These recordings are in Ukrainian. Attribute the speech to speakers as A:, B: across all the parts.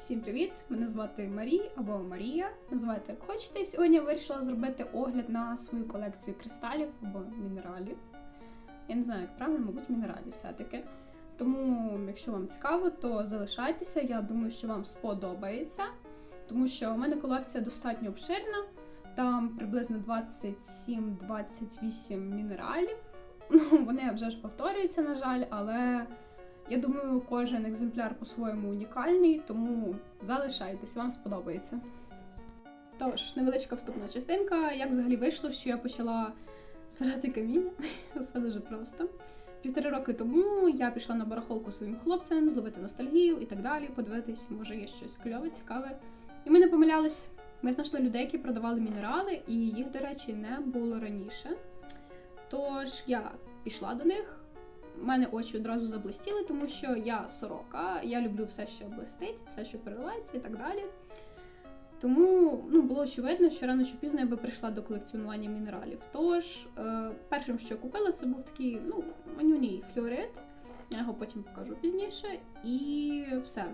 A: Всім привіт! Мене звати Марі або Марія. Називайте як хочете. Сьогодні я вирішила зробити огляд на свою колекцію кристалів або мінералів. Я не знаю, як правильно, мабуть, мінералів все-таки. Тому, якщо вам цікаво, то залишайтеся. Я думаю, що вам сподобається, тому що у мене колекція достатньо обширна. Там приблизно 27-28 мінералів. Ну, вони вже ж повторюються, на жаль, але я думаю, кожен екземпляр по-своєму унікальний, тому залишайтеся, вам сподобається. Тож, невеличка вступна частинка. Як взагалі вийшло, що я почала збирати каміння? Все дуже просто. Півтори роки тому я пішла на барахолку своїм хлопцям, зловити ностальгію і так далі, подивитись, може є щось кльове, цікаве. І ми не помилялись. Ми знайшли людей, які продавали мінерали, і їх, до речі, не було раніше. Тож я пішла до них. У мене очі одразу заблистіли, тому що я сорока, я люблю все, що блистить, все, що переливається і так далі. Тому ну, було очевидно, що рано чи пізно я би прийшла до колекціонування мінералів. Тож, е, першим, що я купила, це був такий ну, манюній флюорит. Я його потім покажу пізніше. І все.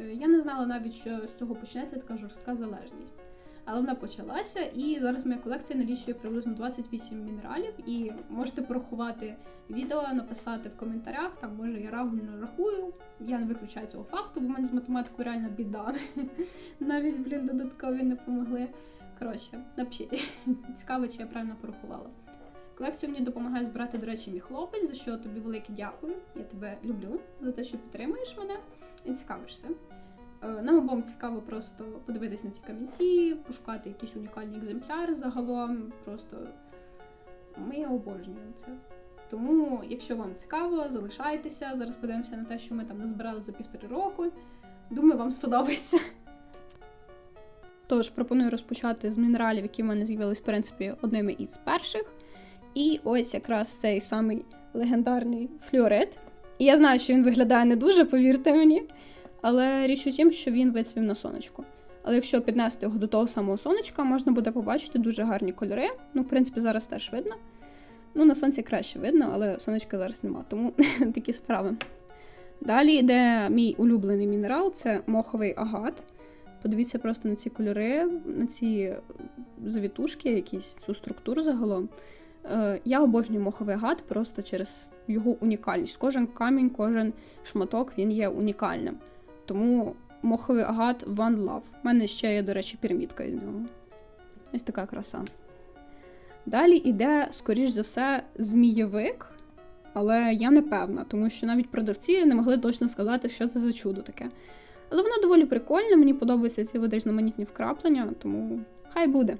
A: Е, я не знала навіть, що з цього почнеться така жорстка залежність. Але вона почалася, і зараз моя колекція налічує приблизно 28 мінералів. І можете порахувати відео, написати в коментарях. Там може я правильно рахую. Я не виключаю цього факту, бо в мене з математикою реально біда. Навіть, блін, додаткові не помогли. Коротше, напишіть. Цікаво, чи я правильно порахувала. Колекцію мені допомагає збирати, до речі, мій хлопець, за що тобі велике дякую. Я тебе люблю за те, що підтримуєш мене і цікавишся. Е, Нам обом цікаво просто подивитись на ці камінці, пошукати якісь унікальні екземпляри загалом. Просто ми обожнюємо це. Тому, якщо вам цікаво, залишайтеся. Зараз подивимося на те, що ми там назбирали за півтори року. Думаю, вам сподобається. Тож пропоную розпочати з мінералів, які в мене з'явились, в принципі, одними із перших. І ось якраз цей самий легендарний флюорит. І я знаю, що він виглядає не дуже, повірте мені. Але річ у тім, що він вицвів на сонечку. Але якщо піднести його до того самого сонечка, можна буде побачити дуже гарні кольори. Ну, в принципі, зараз теж видно. Ну, на сонці краще видно, але сонечка зараз нема, тому такі справи. Далі йде мій улюблений мінерал це моховий агат. Подивіться просто на ці кольори, на ці завітушки, якісь цю структуру загалом. Е, Я обожнюю моховий агат просто через його унікальність. Кожен камінь, кожен шматок він є унікальним. Тому моховий агат One Love. У мене ще є, до речі, пірамідка із нього. Ось така краса. Далі йде, скоріш за все, змієвик, але я не певна, тому що навіть продавці не могли точно сказати, що це за чудо таке. Але воно доволі прикольне, мені подобаються ці води різноманітні вкраплення, тому хай буде.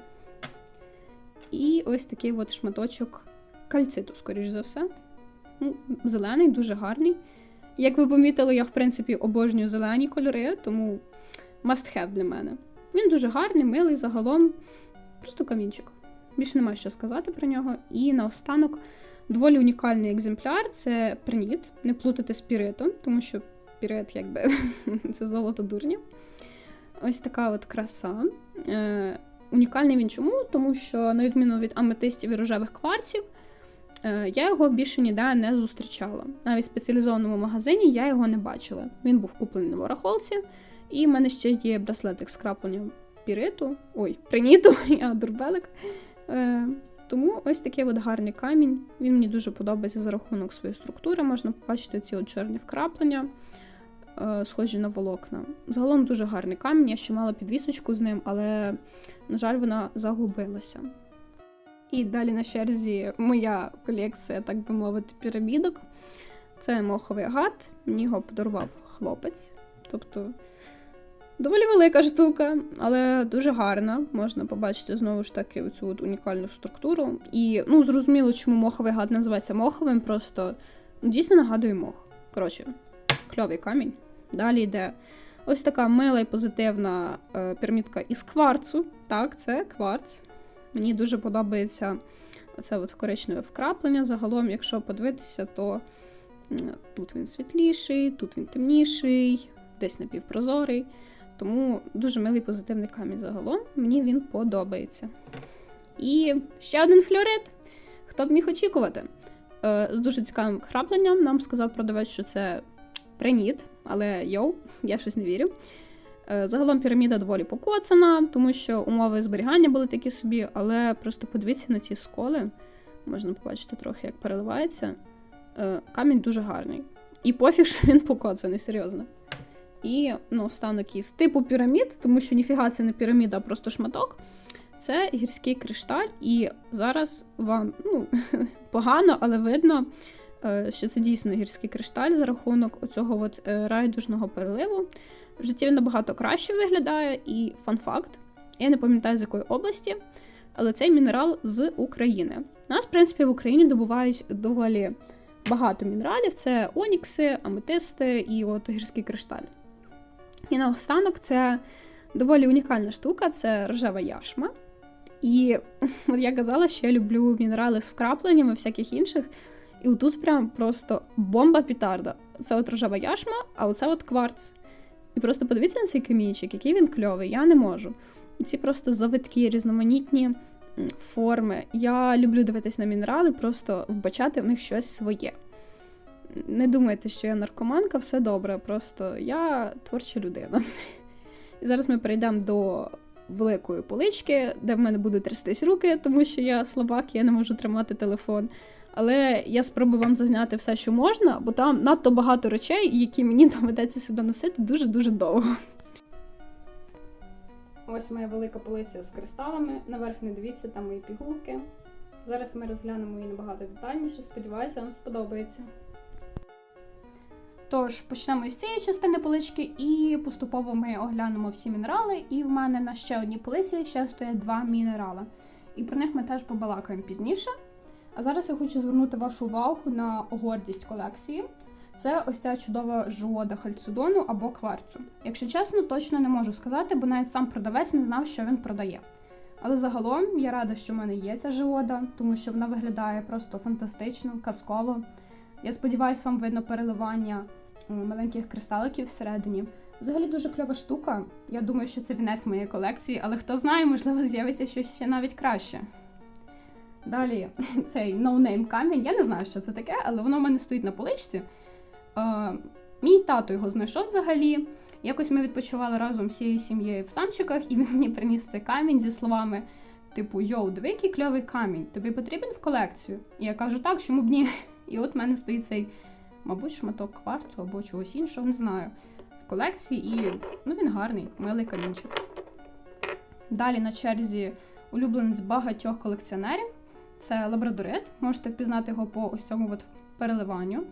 A: І ось такий от шматочок кальциту, скоріш за все. Ну, зелений, дуже гарний. Як ви помітили, я в принципі обожнюю зелені кольори, тому must have для мене. Він дуже гарний, милий загалом. Просто камінчик. Більше немає що сказати про нього. І наостанок доволі унікальний екземпляр це приніт. Не плутати з піритом, тому що пірит, якби це золото дурня. Ось така от краса. Е, унікальний він чому? Тому що, на відміну від аметистів і рожевих кварців, Я його більше ніде не зустрічала. Навіть в спеціалізованому магазині я його не бачила. Він був куплений на барахолці, і в мене ще є браслетик з крапленням піриту, ой, приніту, а дурбелик. Е, Тому ось такий от гарний камінь. Він мені дуже подобається за рахунок своєї структури. Можна побачити ці от чорні вкраплення, е, схожі на волокна. Загалом дуже гарний камінь. Я ще мала підвісочку з ним, але, на жаль, вона загубилася. І далі на черзі моя колекція, так би мовити, пірамідок. Це моховий агат, мені його подарував хлопець. Тобто доволі велика штука, але дуже гарна. Можна побачити знову ж таки от унікальну структуру. І ну, зрозуміло, чому моховий агат називається моховим, просто ну, дійсно нагадує мох. Коротше, кльовий камінь. Далі йде ось така мила і позитивна е, пірамідка із кварцу. Так, це кварц. Мені дуже подобається оце от коричневе вкраплення. Загалом, якщо подивитися, то тут він світліший, тут він темніший, десь напівпрозорий. Тому дуже милий позитивний камінь загалом. Мені він подобається. І ще один флюорит. Хто б міг очікувати? Е, З дуже цікавим крапленням нам сказав продавець, що це приніт. але йоу, я щось не вірю. Е, Загалом піраміда доволі покоцана, тому що умови зберігання були такі собі, але просто подивіться на ці сколи. Можна побачити трохи, як переливається. Е, Камінь дуже гарний. І пофіг, що він покоцаний, серйозно. І ну, останок із типу пірамід, тому що ніфіга це не піраміда, а просто шматок. Це гірський кришталь, і зараз вам ну, погано, але видно, що це дійсно гірський кришталь за рахунок оцього от е, райдужного переливу. В житті він набагато краще виглядає, і фан-факт. Я не пам'ятаю з якої області, але цей мінерал з України. Нас, в принципі, в Україні добувають доволі багато мінералів: це онікси, аметисти і от гірський кришталь. І наостанок це доволі унікальна штука це рожева яшма. І от я казала, що я люблю мінерали з вкрапленнями всяких інших. І отут прям просто бомба пітарда. Це от рожева яшма, а оце от кварц. І просто подивіться на цей камінчик, який він кльовий, я не можу. Ці просто завитки, різноманітні форми. Я люблю дивитись на мінерали, просто вбачати в них щось своє. Не думайте, що я наркоманка, все добре, просто я творча людина. І зараз ми перейдемо до великої полички, де в мене будуть трястись руки, тому що я слабак, я не можу тримати телефон. Але я спробую вам зазняти все, що можна, бо там надто багато речей, які мені доведеться сюди носити дуже-дуже довго. Ось моя велика полиця з кристалами. Наверх не дивіться, там мої пігулки. Зараз ми розглянемо її набагато детальніше. Сподіваюся, вам сподобається. Тож, почнемо з цієї частини полички і поступово ми оглянемо всі мінерали. І в мене на ще одній полиці ще стоять два мінерали. І про них ми теж побалакаємо пізніше. А зараз я хочу звернути вашу увагу на гордість колекції. Це ось ця чудова жуода хальцедону або кварцу. Якщо чесно, точно не можу сказати, бо навіть сам продавець не знав, що він продає. Але загалом я рада, що в мене є ця жиода, тому що вона виглядає просто фантастично, казково. Я сподіваюся, вам видно переливання е, маленьких кристаликів всередині. Взагалі дуже кльова штука. Я думаю, що це вінець моєї колекції, але хто знає, можливо, з'явиться щось ще навіть краще. Далі цей ноунейм камінь. Я не знаю, що це таке, але воно в мене стоїть на поличці. Е, мій тато його знайшов взагалі. Якось ми відпочивали разом всією сім'єю в самчиках, і він мені приніс цей камінь зі словами: типу, йоу, диви, який кльовий камінь, тобі потрібен в колекцію? І я кажу, так, чому б ні? І от в мене стоїть цей, мабуть, шматок кварцу або чогось іншого, не знаю. В колекції, і ну, він гарний, милий камінчик. Далі на черзі улюбленець багатьох колекціонерів. Це лабрадорит. Можете впізнати його по ось цьому от переливанню.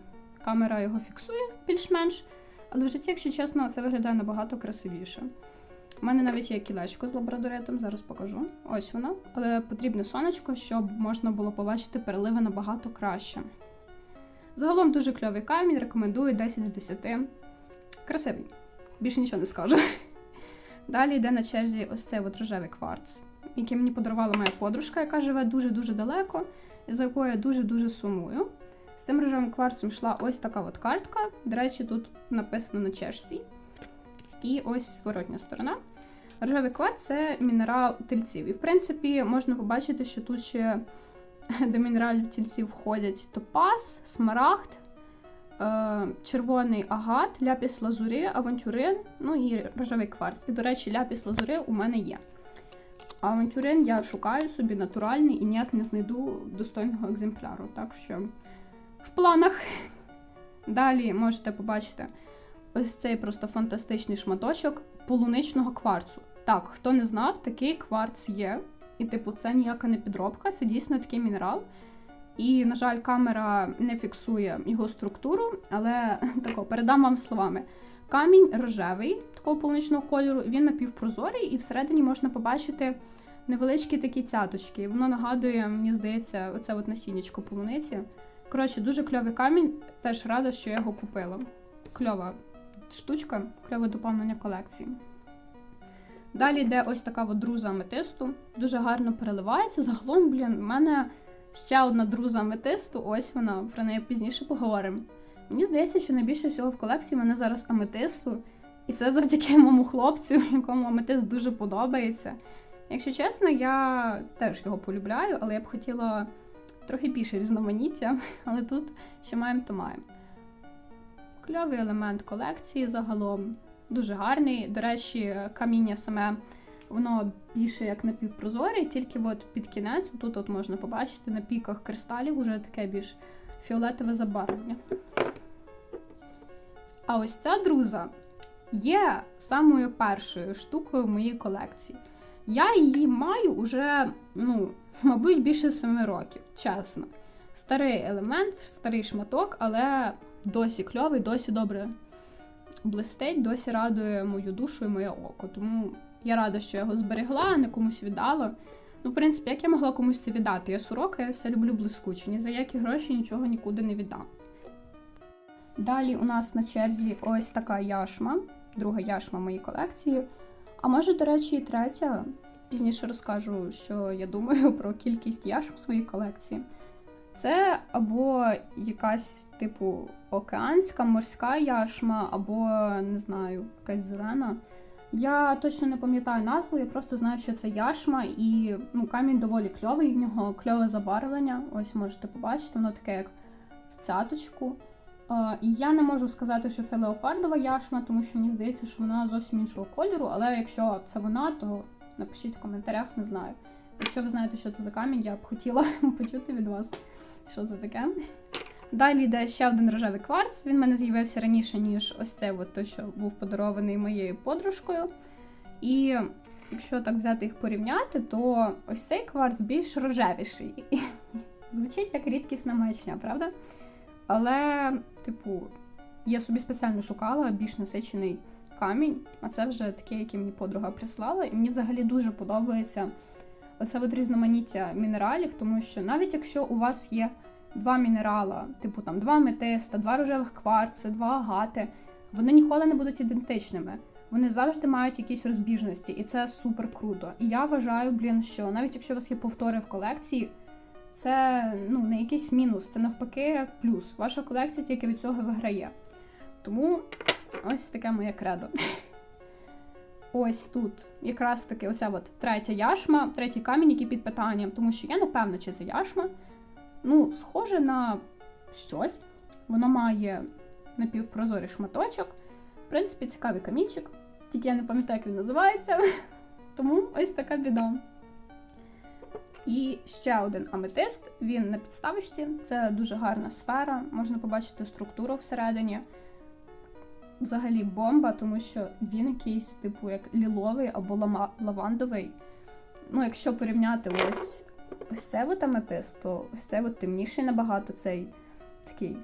A: Камера його фіксує більш-менш. Але в житті, якщо чесно, це виглядає набагато красивіше. У мене навіть є кілечко з лабрадоритом, зараз покажу. Ось воно. Але потрібне сонечко, щоб можна було побачити переливи набагато краще. Загалом дуже кльовий камінь, рекомендую 10 з 10. Красивий. Більше нічого не скажу. Далі йде на черзі ось цей от рожевий кварц, який мені подарувала моя подружка, яка живе дуже-дуже далеко, за якою я дуже-дуже сумую. З цим рожевим кварцем йшла ось така от картка. До речі, тут написано на чешці. І ось зворотня сторона. Рожевий кварц це мінерал тельців. І, в принципі, можна побачити, що тут ще до мінералів тільців входять топаз, смарагд, е, червоний агат, ляпіс лазури, авантюрин, ну і рожевий кварц. І, до речі, ляпіс лазури у мене є. Авантюрин я шукаю собі натуральний і ніяк не знайду достойного екземпляру. Так що в планах. Далі можете побачити ось цей просто фантастичний шматочок полуничного кварцу. Так, хто не знав, такий кварц є. І, типу, це ніяка не підробка, це дійсно такий мінерал. І, на жаль, камера не фіксує його структуру, але тако, передам вам словами. Камінь рожевий, такого полуничного кольору, він напівпрозорий, і всередині можна побачити невеличкі такі цяточки. Воно нагадує, мені здається, оце от насіннячко полуниці. Коротше, дуже кльовий камінь, теж рада, що я його купила. Кльова штучка, кльове доповнення колекції. Далі йде ось така от друза аметисту. Дуже гарно переливається. Загалом, блін, в мене ще одна друза аметисту, ось вона, про неї пізніше поговоримо. Мені здається, що найбільше всього в колекції в мене зараз аметисту. І це завдяки моєму хлопцю, якому аметист дуже подобається. Якщо чесно, я теж його полюбляю, але я б хотіла трохи більше різноманіття, але тут що маємо, то маємо. Кльовий елемент колекції загалом. Дуже гарний. До речі, каміння саме воно більше як напівпрозоре, тільки от під кінець, тут от можна побачити на піках кристалів уже таке більш фіолетове забарвлення. А ось ця друза є самою першою штукою в моїй колекції. Я її маю уже, ну, мабуть, більше 7 років, чесно. Старий елемент, старий шматок, але досі кльовий, досі добре блистить, досі радує мою душу і моє око. Тому я рада, що я його зберегла, не комусь віддала. Ну, в принципі, як я могла комусь це віддати? Я сорока, я все люблю блискуче, ні за які гроші нічого нікуди не віддам. Далі у нас на черзі ось така яшма, друга яшма моєї колекції. А може, до речі, і третя. Пізніше розкажу, що я думаю про кількість яшм в своїй колекції. Це або якась, типу, океанська морська яшма, або, не знаю, якась зелена. Я точно не пам'ятаю назву, я просто знаю, що це яшма, і ну, камінь доволі кльовий, в нього кльове забарвлення. Ось можете побачити, воно таке, як в цяточку. Е, я не можу сказати, що це леопардова яшма, тому що мені здається, що вона зовсім іншого кольору, але якщо це вона, то напишіть в коментарях, не знаю. Якщо ви знаєте, що це за камінь, я б хотіла почути від вас, що це таке. Далі йде ще один рожевий кварц. Він в мене з'явився раніше, ніж ось цей, от той, що був подарований моєю подружкою. І якщо так взяти їх порівняти, то ось цей кварц більш рожевіший. Звучить як рідкісна маячня, правда? Але, типу, я собі спеціально шукала більш насичений камінь, а це вже такий, який мені подруга прислала. І мені взагалі дуже подобається оце от різноманіття мінералів, тому що навіть якщо у вас є два мінерала, типу там два метиста, два рожевих кварци, два агати, вони ніколи не будуть ідентичними. Вони завжди мають якісь розбіжності, і це супер круто. І я вважаю, блін, що навіть якщо у вас є повтори в колекції, це ну не якийсь мінус, це навпаки плюс. Ваша колекція тільки від цього виграє. Тому ось таке моє кредо. Ось тут якраз таки оця от третя яшма, третій камінь, який під питанням, тому що я не певна, чи це яшма. Ну, схоже на щось. Воно має напівпрозорий шматочок. В принципі, цікавий камінчик. Тільки я не пам'ятаю, як він називається. Тому ось така біда. І ще один аметист. Він на підставочці. Це дуже гарна сфера. Можна побачити структуру всередині. Взагалі бомба, тому що він якийсь, типу, як ліловий або лавандовий. Ну, якщо порівняти ось ось цей от аметист, то ось цей от темніший набагато цей такий.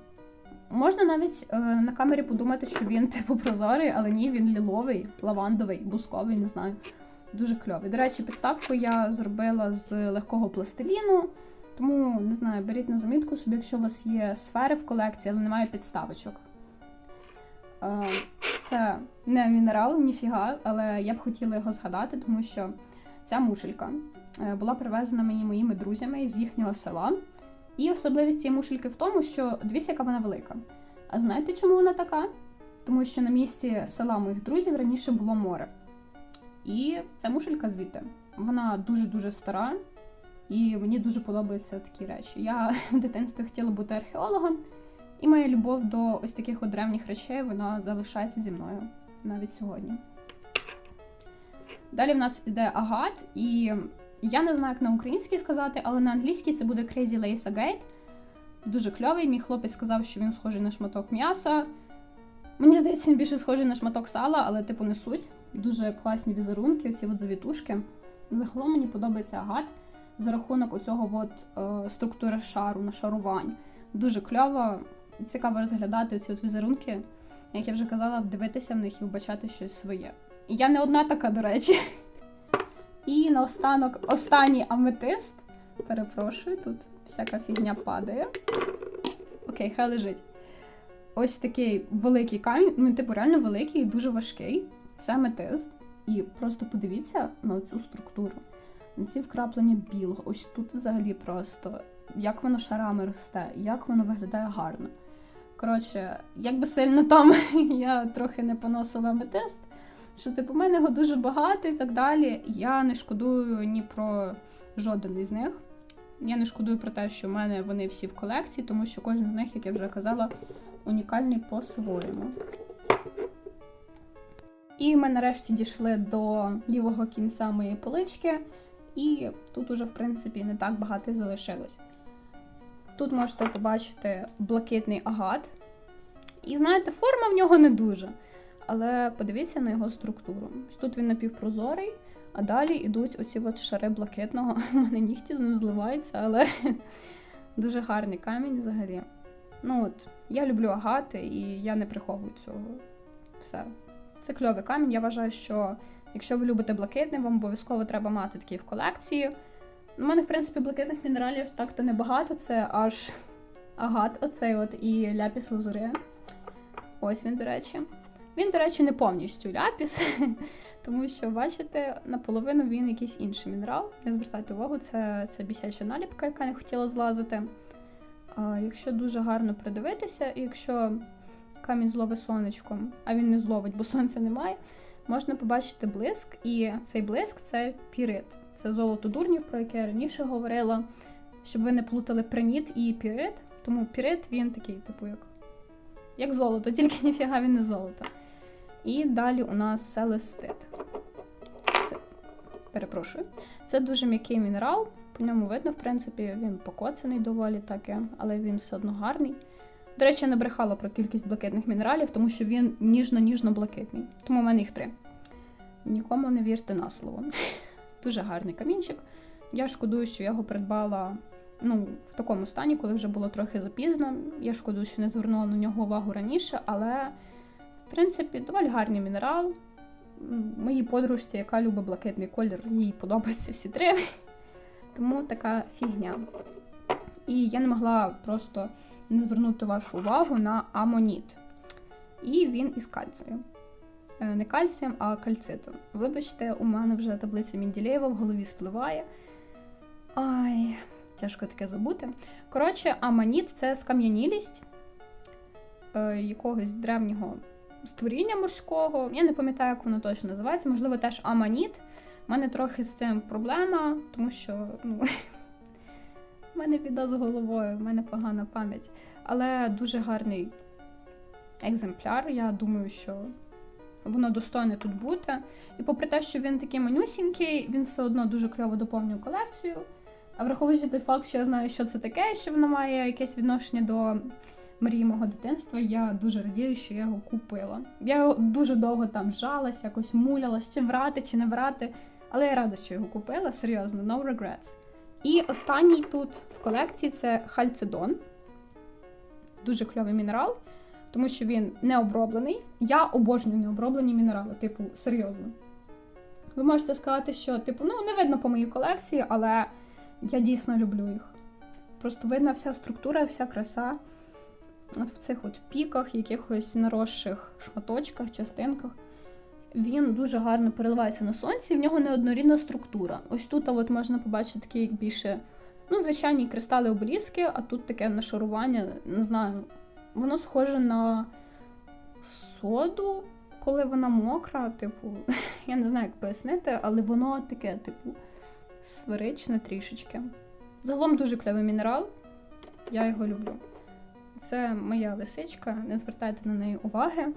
A: Можна навіть е, на камері подумати, що він типу прозорий, але ні, він ліловий, лавандовий, бусковий, не знаю. Дуже кльовий. До речі, підставку я зробила з легкого пластиліну, тому не знаю, беріть на замітку собі, якщо у вас є сфери в колекції, але немає підставочок. Е, Це не мінерал, ніфіга, але я б хотіла його згадати, тому що ця мушелька була привезена мені моїми друзями з їхнього села. І особливість цієї мушельки в тому, що дивіться, яка вона велика. А знаєте, чому вона така? Тому що на місці села моїх друзів раніше було море. І ця мушелька звідти. Вона дуже-дуже стара, і мені дуже подобаються такі речі. Я в дитинстві хотіла бути археологом, і моя любов до ось таких от древніх речей вона залишається зі мною навіть сьогодні. Далі в нас іде агат, і я не знаю, як на українській сказати, але на англійській це буде Crazy Lace Agate. Дуже кльовий. Мій хлопець сказав, що він схожий на шматок м'яса. Мені здається, він більше схожий на шматок сала, але типу не суть. Дуже класні візерунки, оці от завітушки. Загалом мені подобається агат за рахунок оцього от, е, структури шару, нашарувань. Дуже кльово, цікаво розглядати ці от візерунки, як я вже казала, дивитися в них і вбачати щось своє. Я не одна така, до речі. І наостанок останній аметист. Перепрошую, тут всяка фігня падає. Окей, хай лежить. Ось такий великий камінь, ну, типу, реально великий і дуже важкий. Це аметист. І просто подивіться на цю структуру. На ці вкраплення білого. Ось тут взагалі просто як воно шарами росте, як воно виглядає гарно. Коротше, як би сильно там я трохи не поносила аметист, що типу, мене його дуже багато і так далі. Я не шкодую ні про жоден із них. Я не шкодую про те, що в мене вони всі в колекції, тому що кожен з них, як я вже казала, унікальний по-своєму. І ми нарешті дійшли до лівого кінця моєї полички, і тут уже, в принципі, не так багато залишилось. Тут можете побачити блакитний агат. І знаєте, форма в нього не дуже. Але подивіться на його структуру. Тут він напівпрозорий, а далі йдуть оці от шари блакитного. У мене нігті з ним зливаються, але дуже гарний камінь взагалі. Ну от, я люблю агати, і я не приховую цього. Все. Це кльовий камінь. Я вважаю, що якщо ви любите блакитний, вам обов'язково треба мати такий в колекції. У мене, в принципі, блакитних мінералів так-то небагато, це аж агат, оцей от і ляпіс лазури. Ось він, до речі. Він, до речі, не повністю ляпіс, тому що, бачите, наполовину він якийсь інший мінерал. Не звертайте увагу, це, це бісяча наліпка, яка не хотіла злазити. А, якщо дуже гарно придивитися, і якщо камінь зловить сонечком, а він не зловить, бо сонця немає, можна побачити блиск, і цей блиск це пірит. Це золото дурнів, про яке я раніше говорила, щоб ви не плутали приніт і пірит. Тому пірит він такий, типу, як, як золото, тільки ніфіга він не золото. І далі у нас селестит. Це, перепрошую. Це дуже м'який мінерал. По ньому видно, в принципі, він покоцаний доволі таки, але він все одно гарний. До речі, я не брехала про кількість блакитних мінералів, тому що він ніжно-ніжно-блакитний. Тому в мене їх три. Нікому не вірте на слово. Дуже гарний камінчик. Я шкодую, що я його придбала ну, в такому стані, коли вже було трохи запізно. Я шкодую, що не звернула на нього увагу раніше, але, в принципі, доволі гарний мінерал. Моїй подружці, яка любить блакитний колір, їй подобаються всі три. Тому така фігня. І я не могла просто не звернути вашу увагу на амоніт. І він із кальцію. Е, Не кальцієм, а кальцитом. Вибачте, у мене вже таблиця Мінділеєва в голові спливає. Ай, тяжко таке забути. Коротше, аманіт це скам'янілість е, якогось древнього створіння морського. Я не пам'ятаю, як воно точно називається, можливо, теж аманіт. У мене трохи з цим проблема, тому що ну, в мене біда з головою, в мене погана пам'ять. Але дуже гарний екземпляр. Я думаю, що воно достойне тут бути. І попри те, що він такий манюсінький, він все одно дуже кльово доповнює колекцію. А враховуючи той факт, що я знаю, що це таке, що воно має якесь відношення до мрії мого дитинства, я дуже радію, що я його купила. Я його дуже довго там жалась, якось мулялась, чи брати, чи не брати. Але я рада, що його купила, серйозно, no regrets. І останній тут в колекції це хальцедон. Дуже кльовий мінерал, тому що він не оброблений. Я обожнюю необроблені мінерали, типу, серйозно. Ви можете сказати, що, типу, ну, не видно по моїй колекції, але я дійсно люблю їх. Просто видна вся структура, вся краса. От в цих от піках, якихось наросших шматочках, частинках. Він дуже гарно переливається на сонці, і в нього неоднорідна структура. Ось тут от можна побачити такі як більше, ну, звичайні кристали обеліски, а тут таке нашарування, не знаю, воно схоже на соду, коли вона мокра, типу, я не знаю, як пояснити, але воно таке, типу, сферичне трішечки. Загалом дуже клевий мінерал, я його люблю. Це моя лисичка, не звертайте на неї уваги.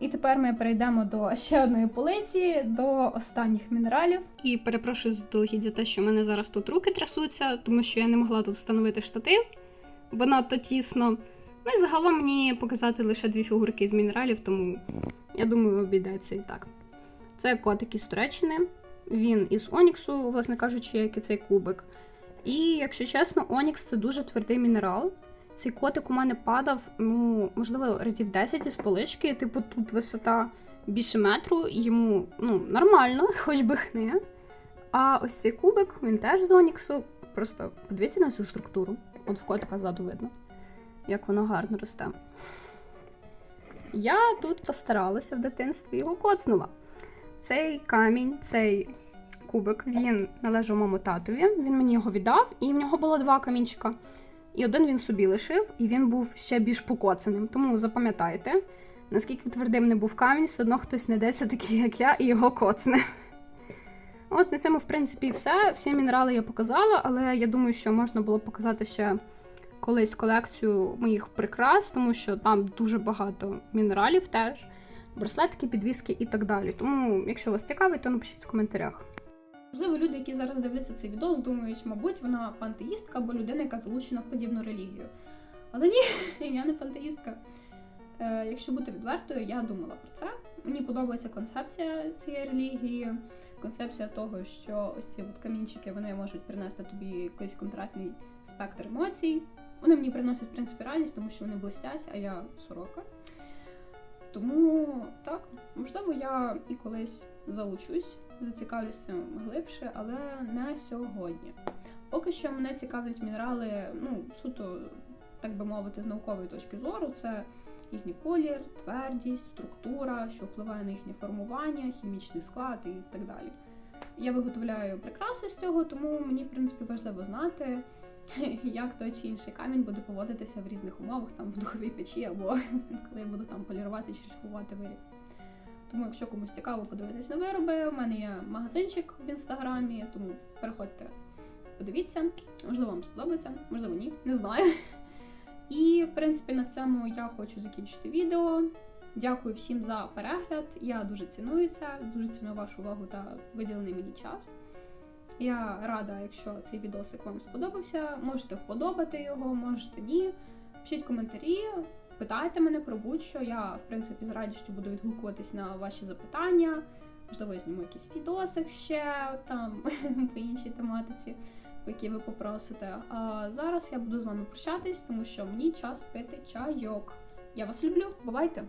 A: І тепер ми перейдемо до ще одної полиці, до останніх мінералів. І перепрошую заздалегідь за те, що в мене зараз тут руки трясуться, тому що я не могла тут встановити штатив, бо надто тісно. Ну і загалом мені показати лише дві фігурки з мінералів, тому я думаю, обійдеться і так. Це котик із Туреччини. Він із Оніксу, власне кажучи, як і цей кубик. І, якщо чесно, Онікс це дуже твердий мінерал. Цей котик у мене падав, ну, можливо, разів 10 із полички. Типу, тут висота більше метру, йому ну, нормально, хоч би хни. А ось цей кубик, він теж з Оніксу. Просто подивіться на цю структуру. От в котика ззаду видно, як воно гарно росте. Я тут постаралася в дитинстві його коцнула. Цей камінь, цей кубик, він належав моєму татові. Він мені його віддав, і в нього було два камінчика. І один він собі лишив, і він був ще більш покоцаним. Тому запам'ятайте, наскільки твердим не був камінь, все одно хтось знайдеться такий, як я, і його коцне. От на цьому, в принципі, все. Всі мінерали я показала, але я думаю, що можна було показати ще колись колекцію моїх прикрас, тому що там дуже багато мінералів теж, браслетки, підвіски і так далі. Тому, якщо вас цікавить, то напишіть в коментарях. Можливо, люди, які зараз дивляться цей відео, думають, мабуть, вона пантеїстка або людина, яка залучена в подібну релігію. Але ні, я не пантеїстка. Е, якщо бути відвертою, я думала про це. Мені подобається концепція цієї релігії, концепція того, що ось ці от камінчики вони можуть принести тобі якийсь конкретний спектр емоцій. Вони мені приносять в принципі реальність, тому що вони блистять, а я сорока. Тому так, можливо, я і колись залучусь, зацікавлюсь цим глибше, але не сьогодні. Поки що мене цікавлять мінерали, ну, суто, так би мовити, з наукової точки зору, це їхній колір, твердість, структура, що впливає на їхнє формування, хімічний склад і так далі. Я виготовляю прикраси з цього, тому мені, в принципі, важливо знати, як той чи інший камінь буде поводитися в різних умовах, там в духовій печі, або коли я буду там полірувати чи шліфувати виріб. Тому, якщо комусь цікаво подивитись на вироби, у мене є магазинчик в інстаграмі, тому переходьте, подивіться, можливо, вам сподобається, можливо, ні, не знаю. І, в принципі, на цьому я хочу закінчити відео. Дякую всім за перегляд. Я дуже ціную це, дуже ціную вашу увагу та виділений мені час. Я рада, якщо цей відосик вам сподобався. Можете вподобати його, можете ні. Пишіть коментарі, питайте мене про будь-що. Я, в принципі, з радістю буду відгукуватись на ваші запитання. Можливо, я зніму якийсь відосик ще там по іншій тематиці, по якій ви попросите. А зараз я буду з вами прощатись, тому що мені час пити чайок. Я вас люблю, бувайте!